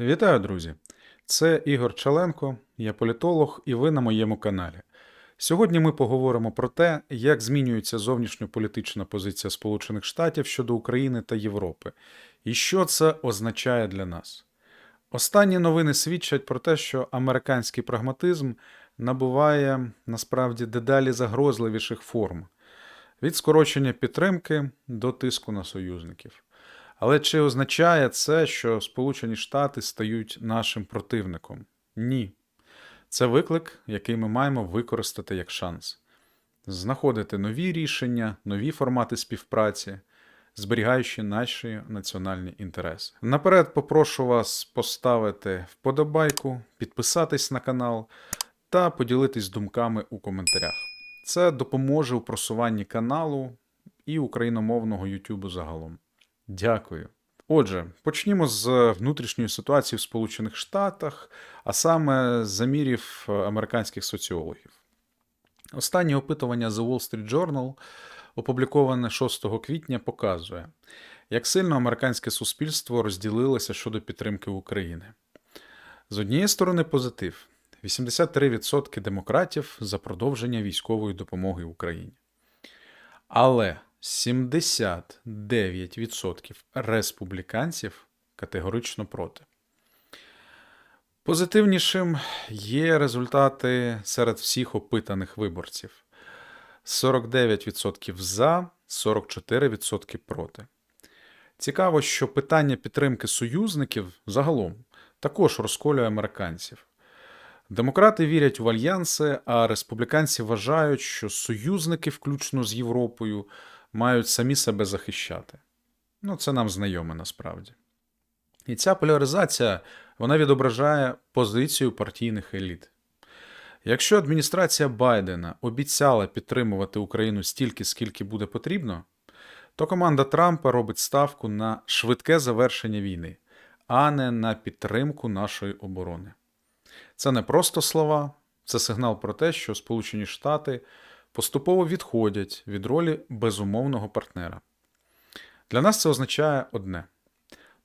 Вітаю, друзі! Це Ігор Чаленко, я політолог, і ви на моєму каналі. Сьогодні ми поговоримо про те, як змінюється зовнішньополітична позиція Сполучених Штатів щодо України та Європи, і що це означає для нас. Останні новини свідчать про те, що американський прагматизм набуває насправді дедалі загрозливіших форм від скорочення підтримки до тиску на союзників. Але чи означає це, що Сполучені Штати стають нашим противником? Ні. Це виклик, який ми маємо використати як шанс. Знаходити нові рішення, нові формати співпраці, зберігаючи наші національні інтереси. Наперед попрошу вас поставити вподобайку, підписатись на канал та поділитись думками у коментарях. Це допоможе у просуванні каналу і україномовного YouTube загалом. Дякую. Отже, почнімо з внутрішньої ситуації в Сполучених Штатах, а саме замірів е, американських соціологів. Останнє опитування The Wall Street Journal, опубліковане 6 квітня, показує, як сильно американське суспільство розділилося щодо підтримки України. З однієї сторони, позитив: 83% демократів за продовження військової допомоги Україні. Але 79% республіканців категорично проти. Позитивнішим є результати серед всіх опитаних виборців: 49% за, 44% проти. Цікаво, що питання підтримки союзників загалом також розколює американців. Демократи вірять в альянси, а республіканці вважають, що союзники, включно з Європою, мають самі себе захищати. Ну, це нам знайоме насправді. І ця поляризація вона відображає позицію партійних еліт. Якщо адміністрація Байдена обіцяла підтримувати Україну стільки, скільки буде потрібно, то команда Трампа робить ставку на швидке завершення війни, а не на підтримку нашої оборони. Це не просто слова, це сигнал про те, що Сполучені Штати поступово відходять від ролі безумовного партнера. Для нас це означає одне: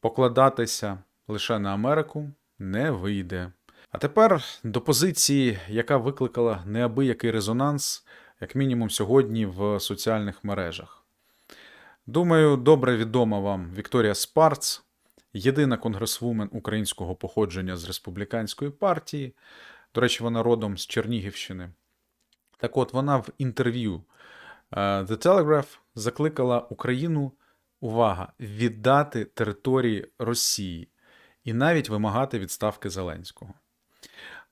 покладатися лише на Америку не вийде. А тепер до позиції, яка викликала неабиякий резонанс, як мінімум сьогодні в соціальних мережах. Думаю, добре відома вам Вікторія Спарц, єдина конгресвумен українського походження з республіканської партії. До речі, вона родом з Чернігівщини. Так от вона в інтерв'ю е, The Telegraph закликала Україну, увага, віддати території Росії і навіть вимагати відставки Зеленського.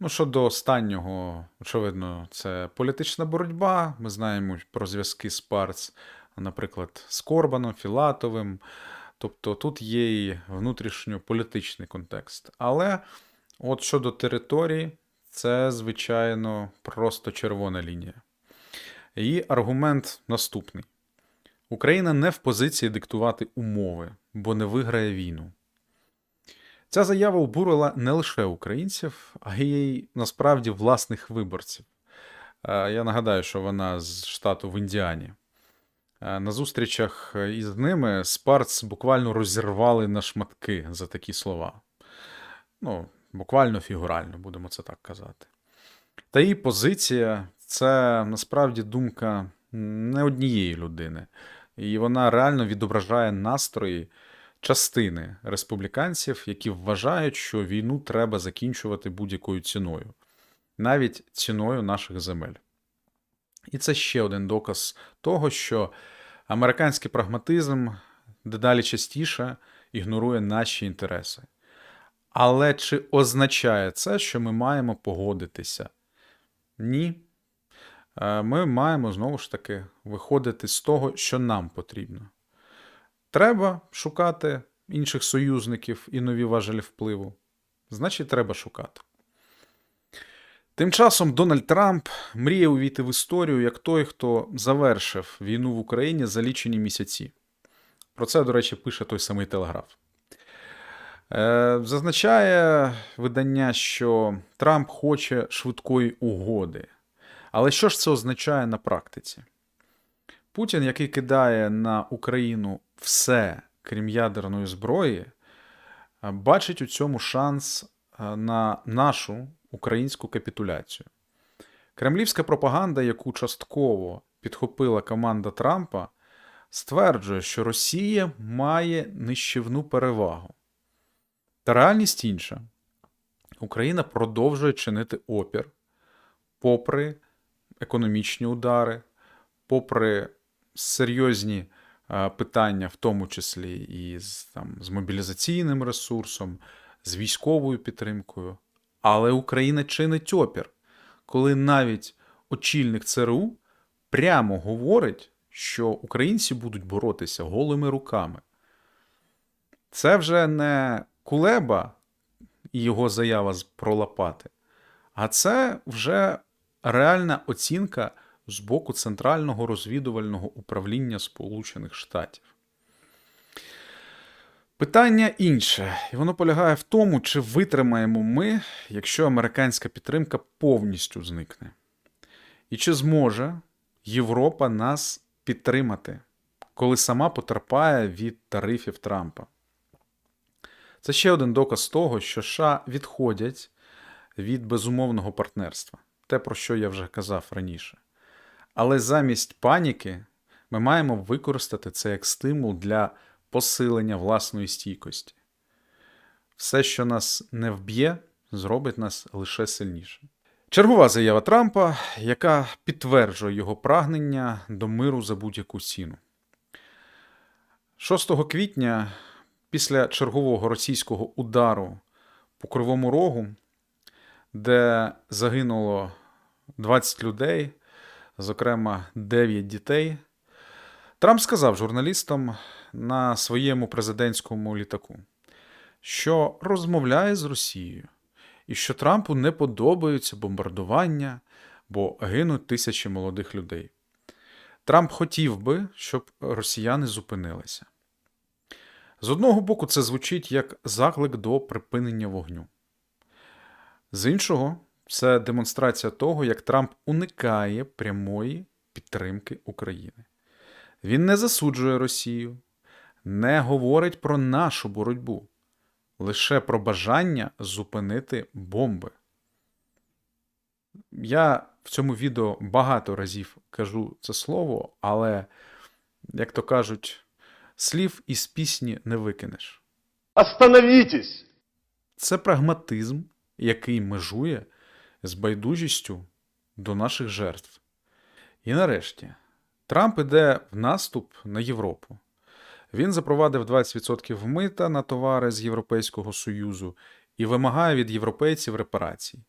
Ну, щодо останнього, очевидно, це політична боротьба. Ми знаємо про зв'язки з Парц, наприклад, з Корбаном, Філатовим. Тобто тут є і внутрішньополітичний контекст. Але от щодо території, це, звичайно, просто червона лінія. Її аргумент наступний: Україна не в позиції диктувати умови, бо не виграє війну. Ця заява обурила не лише українців, а й насправді власних виборців. Я нагадаю, що вона з штату в Індіані. На зустрічах із ними Спарц буквально розірвали на шматки за такі слова. Ну, буквально фігурально, будемо це так казати. Та її позиція це насправді думка не однієї людини, і вона реально відображає настрої частини республіканців, які вважають, що війну треба закінчувати будь-якою ціною, навіть ціною наших земель. І це ще один доказ того, що американський прагматизм дедалі частіше ігнорує наші інтереси. Але чи означає це, що ми маємо погодитися? Ні. Е, ми маємо знову ж таки виходити з того, що нам потрібно. Треба шукати інших союзників і нові важелі впливу. Значить, треба шукати. Тим часом Дональд Трамп мріє увійти в історію як той, хто завершив війну в Україні за лічені місяці. Про це, до речі, пише той самий Телеграф. Е, зазначає видання, що Трамп хоче швидкої угоди. Але що ж це означає на практиці? Путін, який кидає на Україну все, крім ядерної зброї, е, бачить у цьому шанс е, на нашу українську капітуляцію. Кремлівська пропаганда, яку частково підхопила команда Трампа, стверджує, що Росія має нищівну перевагу. Та реальність інша. Україна продовжує чинити опір, попри економічні удари, попри серйозні е, питання, в тому числі і з, там, з мобілізаційним ресурсом, з військовою підтримкою. Але Україна чинить опір, коли навіть очільник ЦРУ прямо говорить, що українці будуть боротися голими руками. Це вже не Кулеба і його заява про лопати, а це вже реальна оцінка з боку Центрального розвідувального управління Сполучених Штатів. Питання інше, і воно полягає в тому, чи витримаємо ми, якщо американська підтримка повністю зникне. І чи зможе Європа нас підтримати, коли сама потерпає від тарифів Трампа? Це ще один доказ того, що США відходять від безумовного партнерства, те, про що я вже казав раніше. Але замість паніки ми маємо використати це як стимул для посилення власної стійкості. Все, що нас не вб'є, зробить нас лише сильніше. Чергова заява Трампа, яка підтверджує його прагнення до миру за будь-яку ціну. 6 квітня, після чергового російського удару по Кривому Рогу, де загинуло 20 людей, зокрема 9 дітей, Трамп сказав журналістам на своєму президентському літаку, що розмовляє з Росією, і що Трампу не подобаються бомбардування, бо гинуть тисячі молодих людей. Трамп хотів би, щоб росіяни зупинилися. З одного боку, це звучить як заклик до припинення вогню. З іншого, це демонстрація того, як Трамп уникає прямої підтримки України. Він не засуджує Росію, не говорить про нашу боротьбу, лише про бажання зупинити бомби. Я в цьому відео багато разів кажу це слово, але, як то кажуть, слів із пісні не викинеш. Остановитесь! Це прагматизм, який межує з байдужістю до наших жертв. І нарешті, Трамп іде в наступ на Європу. Він запровадив 20% мита на товари з Європейського Союзу і вимагає від європейців репарацій.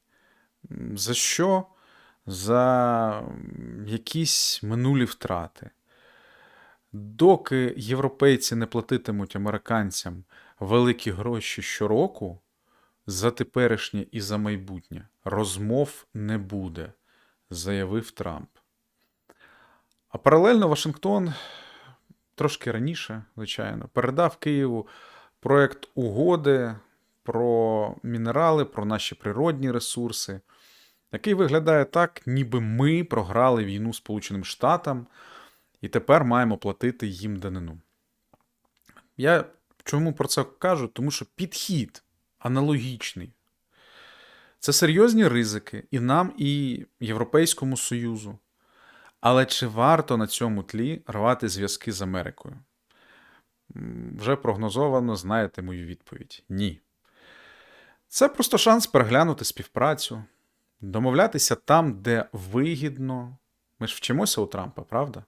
За що? За якісь минулі втрати. Доки європейці не платитимуть американцям великі гроші щороку, за теперішнє і за майбутнє розмов не буде, заявив Трамп. А паралельно Вашингтон трошки раніше, звичайно, передав Києву проект угоди про мінерали, про наші природні ресурси, який виглядає так, ніби ми програли війну Сполученим Штатам і тепер маємо платити їм данину. Я чому про це кажу? Тому що підхід аналогічний. Це серйозні ризики і нам, і Європейському Союзу. Але чи варто на цьому тлі рвати зв'язки з Америкою? Вже прогнозовано знаєте мою відповідь: ні. Це просто шанс переглянути співпрацю, домовлятися там, де вигідно. Ми ж вчимося у Трампа, правда?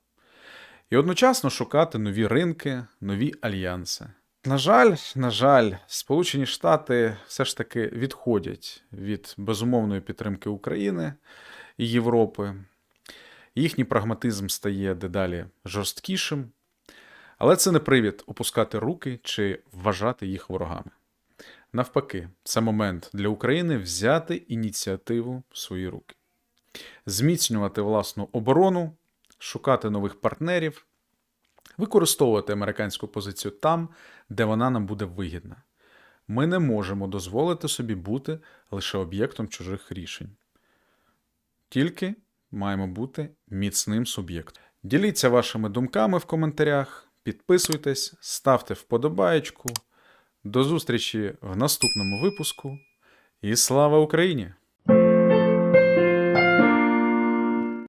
І одночасно шукати нові ринки, нові альянси. На жаль, на жаль, Сполучені Штати все ж таки відходять від безумовної підтримки України і Європи. Їхній прагматизм стає дедалі жорсткішим, але це не привід опускати руки чи вважати їх ворогами. Навпаки, це момент для України взяти ініціативу в свої руки, зміцнювати власну оборону, шукати нових партнерів, використовувати американську позицію там, де вона нам буде вигідна. Ми не можемо дозволити собі бути лише об'єктом чужих рішень. Тільки маємо бути міцним суб'єктом. Діліться вашими думками в коментарях, підписуйтесь, ставте вподобаєчку, До зустрічі в наступному випуску. І слава Україні!